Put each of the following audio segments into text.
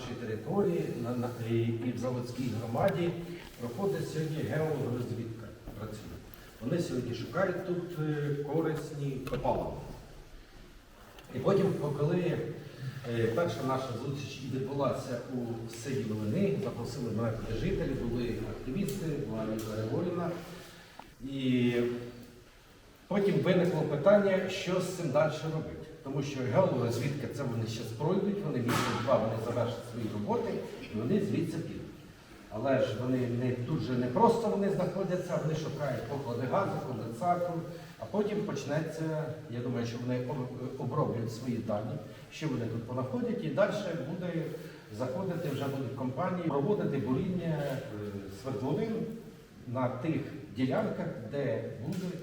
нашій території на, на, і, в заводській громаді проходить сьогодні геологорозвідка. Працює. Вони сьогодні шукають тут е, корисні копалини. І потім, коли е, перша наша зустріч відбулася у селі Волини, запросили мене туди жителі, були активісти, була Віка Григорівна. І потім виникло питання, що з цим далі робити. Тому що геологорозвідка це вони ще пройдуть, вони місяць-два вони завершать свої роботи і вони звідси підуть. Але ж вони не тут же не просто вони знаходяться, вони шукають поклади газу, конденсатор, а потім почнеться, я думаю, що вони об- оброблять свої дані, що вони тут понаходять, і далі буде заходити, вже будуть компанії проводити буріння е, свердловин на тих ділянках, де будуть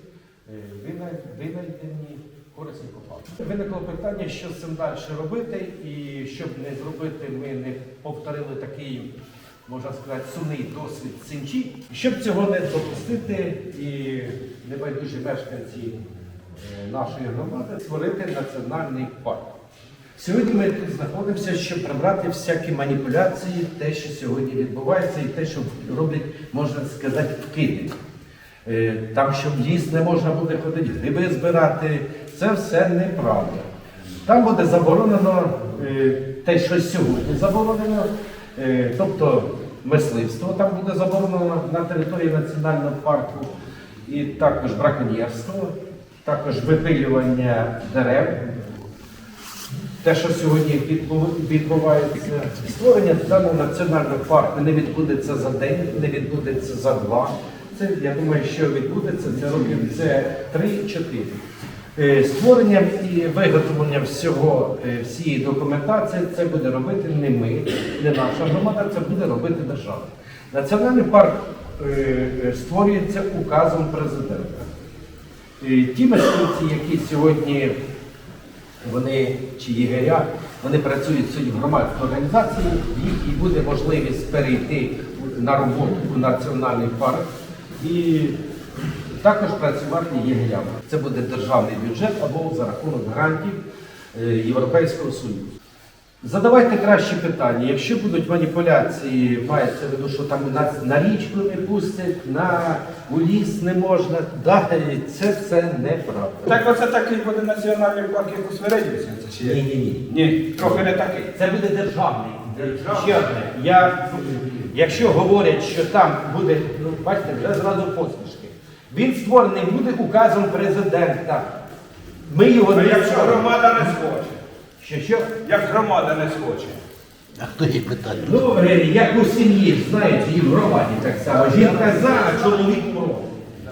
е, вина- винайдені корисні копалини. Виникло питання, що з цим далі робити, і щоб не зробити, ми не повторили такий можна сказати, сумний досвід синчі. Щоб цього не допустити, і небайдужі мешканці е, нашої громади створити національний парк. Сьогодні ми тут знаходимося, щоб прибрати всякі маніпуляції, те, що сьогодні відбувається, і те, що роблять, можна сказати, вкиди. Е, Там, що в ліс не можна буде ходити, гриби збирати, це все неправда. Там буде заборонено е, те, що сьогодні заборонено, е, тобто мисливство там буде заборонено на території національного парку, і також браконьєрство, також випилювання дерев. Те, що сьогодні відбувається, створення даного національного парку не відбудеться за день, не відбудеться за два. Це я думаю, що відбудеться це років це 3-4. Е, Створенням і виготовленням всього е, всієї документації це буде робити не ми, не наша громада, це буде робити держава. Національний парк е, створюється указом президента. Ті мешканці, які сьогодні вони чи єгеря, вони працюють сьогодні в громадській організації, їх і буде можливість перейти на роботу у національний парк і також працювати єгерями. Це буде державний бюджет або за рахунок грантів е, Європейського Союзу. Задавайте кращі питання. Якщо будуть маніпуляції, мається в виду, що там нас на річку не пустять, на у ліс не можна. Да, це все неправда. Так оце такий буде національний парк, як у це чи Ні, є? ні, ні. Ні, трохи не такий. Це буде державний. Ще одне. Я, якщо говорять, що там буде, ну бачите, вже зразу посмішки. Він створений буде указом президента. Ми його Ну, не якщо створимо. громада не схоче. Що, що? Як громада не схоче. А хто є питання? Ну, е, як у сім'ї, знаєте, і в громаді так само. Жінка за, а чоловік проти.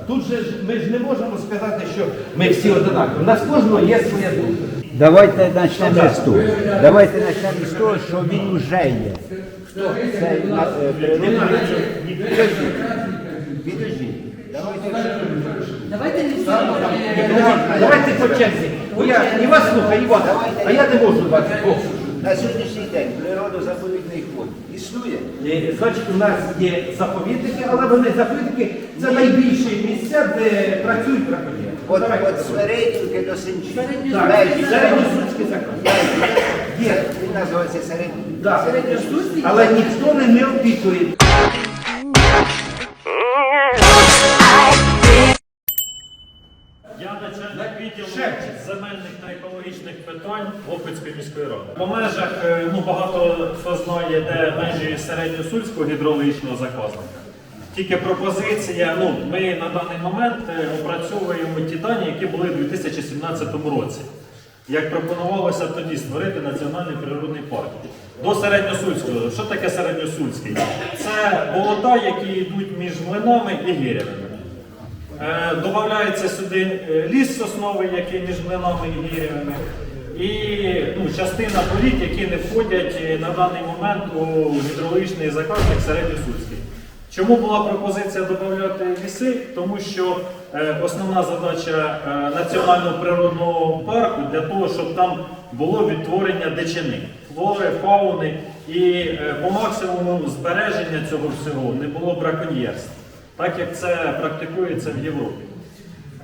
Тут же ж ми ж не можемо сказати, що ми всі одинакові. У нас кожного є своя думка. Давайте почнемо з того. Давайте почнемо з того, що він вже є. Це на- е, природний- Підождіть. Підождіть. Давайте не. Давайте по черзі. Бо я і вас слухаю, і вас, а я не можу вас на сьогоднішній день природозаповідний фонд існує. Е, Значить, у нас є заповідники, але вони заповідники це найбільші місця, де працюють браконьєри. От, Давайте. от Свередівки до Сенчі. Так, середньосудський закон. Є. Він називається середній. Да. Але ніхто не, не опікує. Лопецької міської ради. По межах е, ну багато хто знає, де межі середньосульського гідрологічного заказника. Тільки пропозиція. Ну ми на даний момент е, опрацьовуємо ті дані, які були у 2017 році. Як пропонувалося тоді створити національний природний парк. До середньосульського. Що таке середньосульський? Це болота, які йдуть між млинами і гирями. Е, Додається сюди ліс сосновий, який між млинами і гірями, і ну, частина політ, які не входять е, на даний момент у гідрологічний заказник середньосудський. Чому була пропозиція додати ліси? Тому що е, основна задача е, національного природного парку для того, щоб там було відтворення дичини, флори, фауни і е, по максимуму збереження цього всього не було браконьєрства так як це практикується в Європі.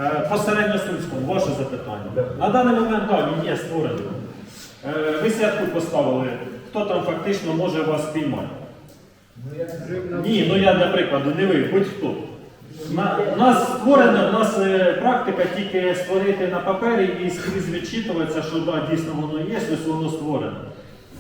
Е, По середньосульському, ваше запитання. На даний момент так, він є створений. Е, Ви сітку поставили хто там фактично може вас спіймати. Ні, ну я для прикладу, не ви, будь-хто. На, у нас створена, у нас е, практика тільки створити на папері і скрізь відчитуватися, що да, дійсно воно є, ось воно створено.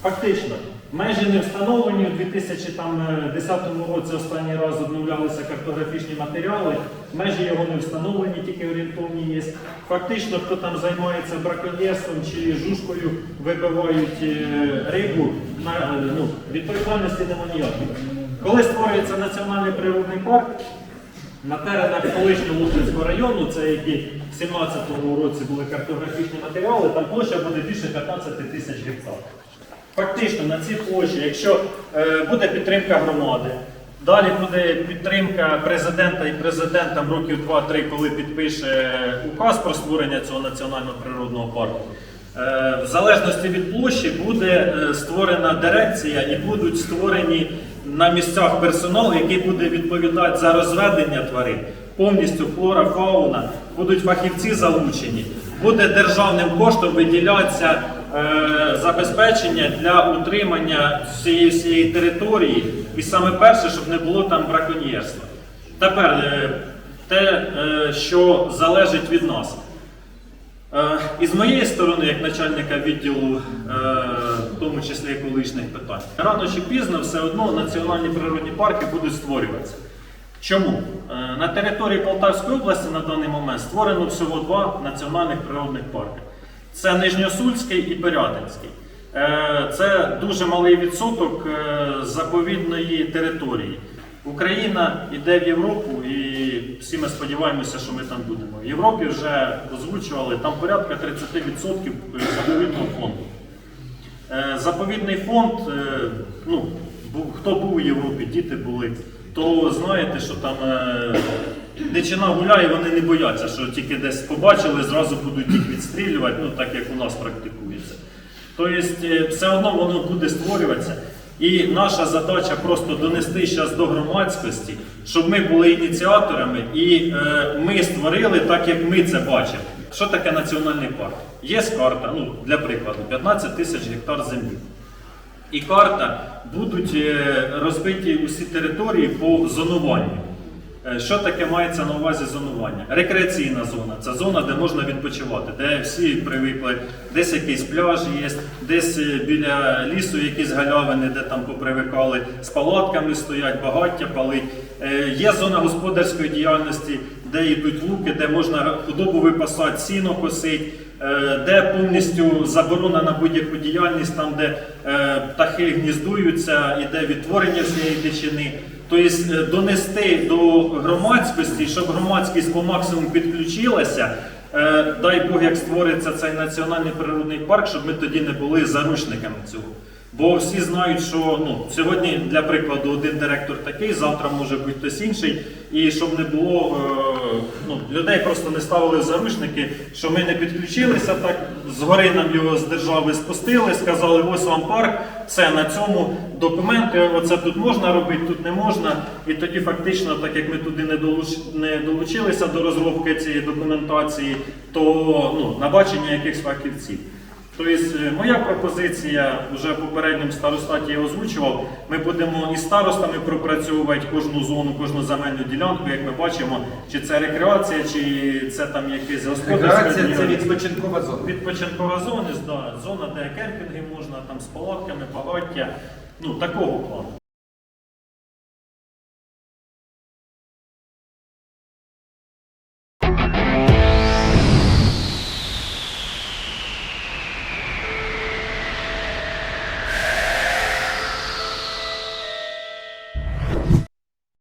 Фактично, межі не встановлені у 2010 році останній раз обновлялися картографічні матеріали, межі його не встановлені, тільки орієнтовні є. Фактично, хто там займається браконьєрством чи жушкою вибивають е, рибу, на, е, ну, відповідальності немає ніякої. Коли створюється національний природний парк, на теренах колишнього Луцького району, це які в 17-му році були картографічні матеріали, там площа буде більше 15 тисяч гектар. Фактично на цій площі, якщо е, буде підтримка громади, далі буде підтримка президента і президентам років 2-3, коли підпише указ про створення цього національного природного парку. Е, В залежності від площі буде е, створена дирекція і будуть створені на місцях персонал, який буде відповідати за розведення тварин, повністю флора, фауна, будуть фахівці залучені, буде державним коштом виділятися забезпечення для утримання всієї всієї території, і саме перше, щоб не було там браконьєрства. Тепер е, те, е, що залежить від нас. Е, І з моєї сторони, як начальника відділу, е, в тому числі екологічних питань, рано чи пізно все одно національні природні парки будуть створюватися. Чому? Е, На території Полтавської області на даний момент створено всього два національних природних парки. Це Нижньосульський і Пирятинський. Е, Це дуже малий відсоток е, заповідної території. Україна йде в Європу і всі ми сподіваємося, що ми там будемо. В Європі вже озвучували там порядка 30% заповідного фонду. Е, Заповідний фонд, е, ну, хто був у Європі, діти були, то знаєте, що там е, дичина гуляє, вони не бояться, що тільки десь побачили, зразу будуть їх відстрілювати, ну так як у нас практикується. Тобто все одно воно буде створюватися. І наша задача просто донести зараз до громадськості, щоб ми були ініціаторами і е, ми створили так, як ми це бачимо. Що таке національний парк? Є карта, ну, для прикладу, 15 тисяч гектар землі. І карта будуть е, розбиті усі території по зонуванню. Е, Що таке мається на увазі зонування? Рекреаційна зона це зона, де можна відпочивати, де всі привикли, десь якийсь пляж є, десь е, біля лісу якісь галявини, де там попривикали, з палатками стоять, багаття палить. Е, Є зона господарської діяльності, де йдуть луки, де можна худобу випасати, сіно косить, де повністю заборонена будь-яку діяльність, там, де е, птахи гніздуються, іде відтворення всієї дичини. Тобто е, донести до громадськості, щоб громадськість по максимуму підключилася. Е, Дай Бог, як створиться цей національний природний парк, щоб ми тоді не були заручниками цього. Бо всі знають, що ну, сьогодні, для прикладу, один директор такий, завтра може бути хтось інший. І щоб не було е, ну, людей просто не ставили в заручники, що ми не підключилися, так згори нам його з держави спустили, сказали, ось вам парк, все на цьому документи, оце тут можна робити, тут не можна. І тоді фактично, так як ми туди не, долуч, не долучилися до розробки цієї документації, то ну, на бачення якихось фахівців. Тобто моя пропозиція вже в старостаті я озвучував. Ми будемо із старостами пропрацьовувати кожну зону, кожну земельну ділянку, як ми бачимо, чи це рекреація, чи це там якесь господарство. Рекреація це відпочинкова зона. Відпочинкова зона, да, зона, де кемпінги можна, там з палатками, багаття, ну такого плану.